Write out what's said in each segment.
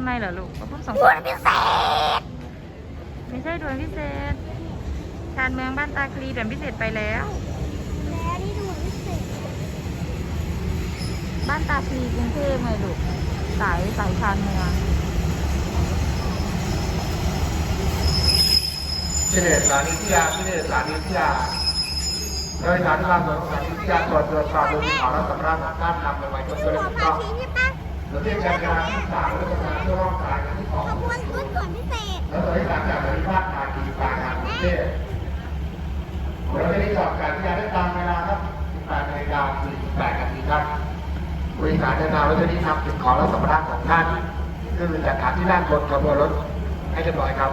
ำไมเหรอลูกก็เพิ่งสองด่วนพิเศษ ไม่ใช่ด่วนพิเศษ ชานเมืองบ้านตาคลีด่วนพิเศษไปแล้ว แล้วนี่ด่วนพิเศษ บ้านตาคลีกรุงเทพไงลูก สายสายชานเมืองที่เดชสานิทยาที่เดชสานิทยาโดยสารการสอนสานิทยาตรวจตรวจสอบโดยขอรับสำนักด้านนำไปไว้จนหัเกิดวถูกปลาต้อง ชีใช่ปะแล้วที่กการงานที่สามและทำงานที่ร่องสายที่สองขบวนรถด่วนพิเศษแล้วตอนที่หลังจากบริพาทนาทีกลางทางกรุงเทพเราจะได้จอดการที่จะได้ตามเวลาครับ18นาฬิกา48นาทีครับบริการเดินทางรถที่ทำสิ่งของและสัมภาระของท่านคือจัดหาที่นั่งบนขบวนรถให้เรียบร้อยครับ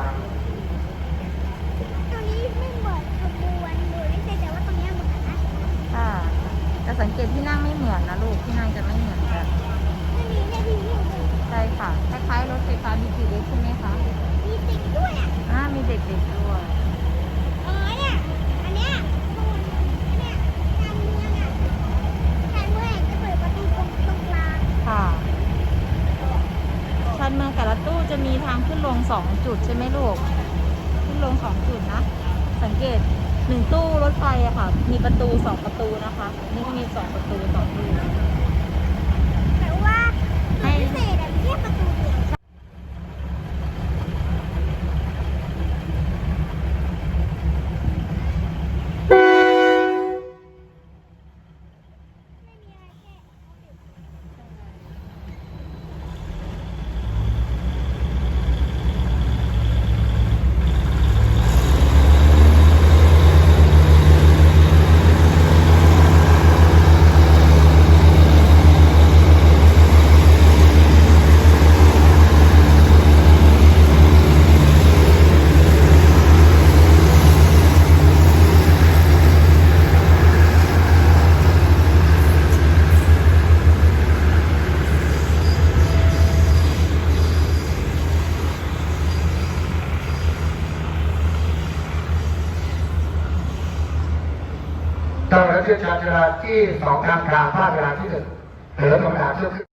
สังเกตที่นั่งไม่เหมือนนะลูกที่นั่งจะไม่เหมือนกัน ใช่ค่ะ คล้ายๆรถไฟฟ้า BTS ใช่ไหมคะมีติ๊กด้วยอะอ่ามีเด็กๆด้วย อ๋อเนี่ย อันเนี้ยขบวนอันเนี้ยการเมืองอะการเมืองจะเปิดประตูตรงตรงกลางค่ะชานเมืองแต่ละตู้จะมีทางขึ้นลงสองจุดใช่ไหมลูก ขึ้นลงสองจุดนะ สังเกตหนึ่งตู้รถไฟอะค่ะ มีประตูสองประตูนะคะ นี่ก็มีสองประตูสองตู้แต่ว่าด่วนพิเศษอะมีแค่ประตูเดียว ต้องแต่ที่ชาญชาลาที่สองทางทางภาคเวลาที่หนึ่งเหลือธรรมดาเชื่อ